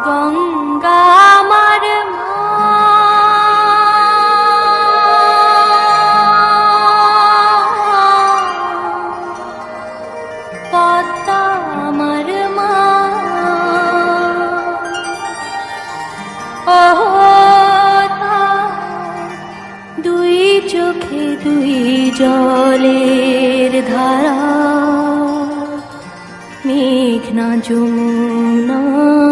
গঙ্গা আমার পদ্মা আমার মা। দুই চোখে দুই জলের ধারা। মেঘনা যমুনা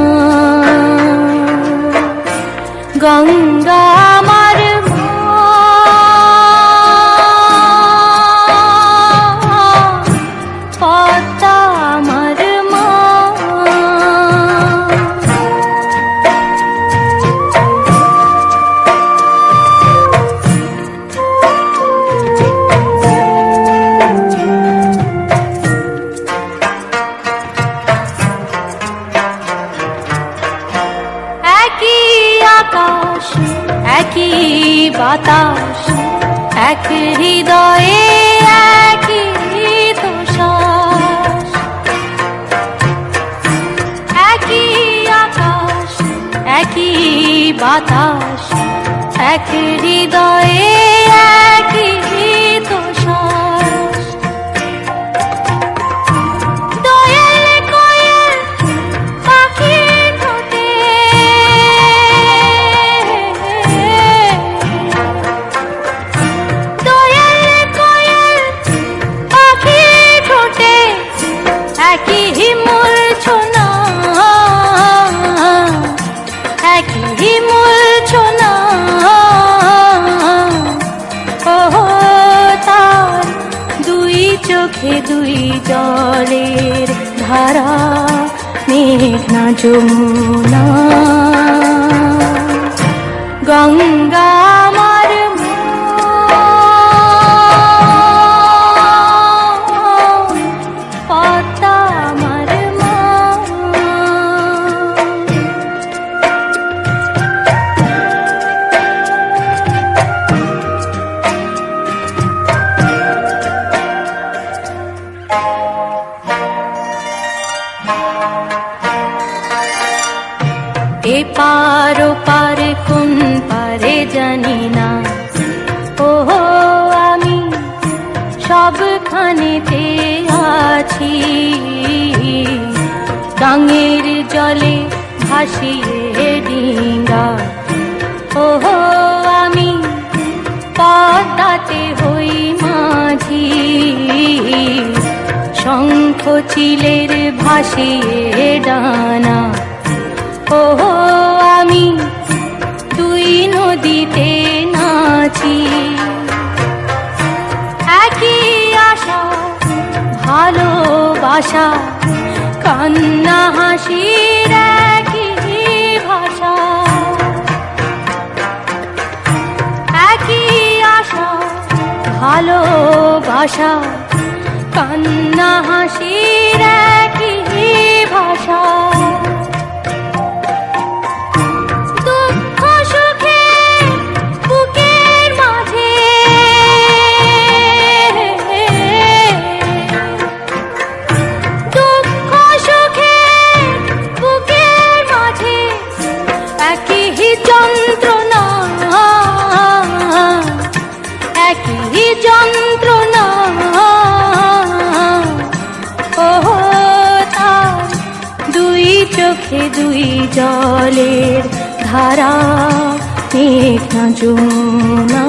একই বাতাস এক হৃদয়ে একই তুষার একই আকাশ একই বাতাস এক চোখে দুই জলের ধারা মেঘনা যমুনা। গঙ্গা এ পার ও পারে, কোন পারে জানি না। ও আমি সবখানেতে আছি। গাঙের জলে ভাসিয়ে ডিঙ্গা। শঙ্খ চিলের ভাসিয়ে ডানা। ওহো, আমি দুই নদীতে নাচি। একই আশা, ভালোবাসা, কান্না, হাসির একই ভাষা। একই আশা, ভালোবাসা, কান্না, হাসির চোখে দুই জলের ধারা মেঘনা যমুনা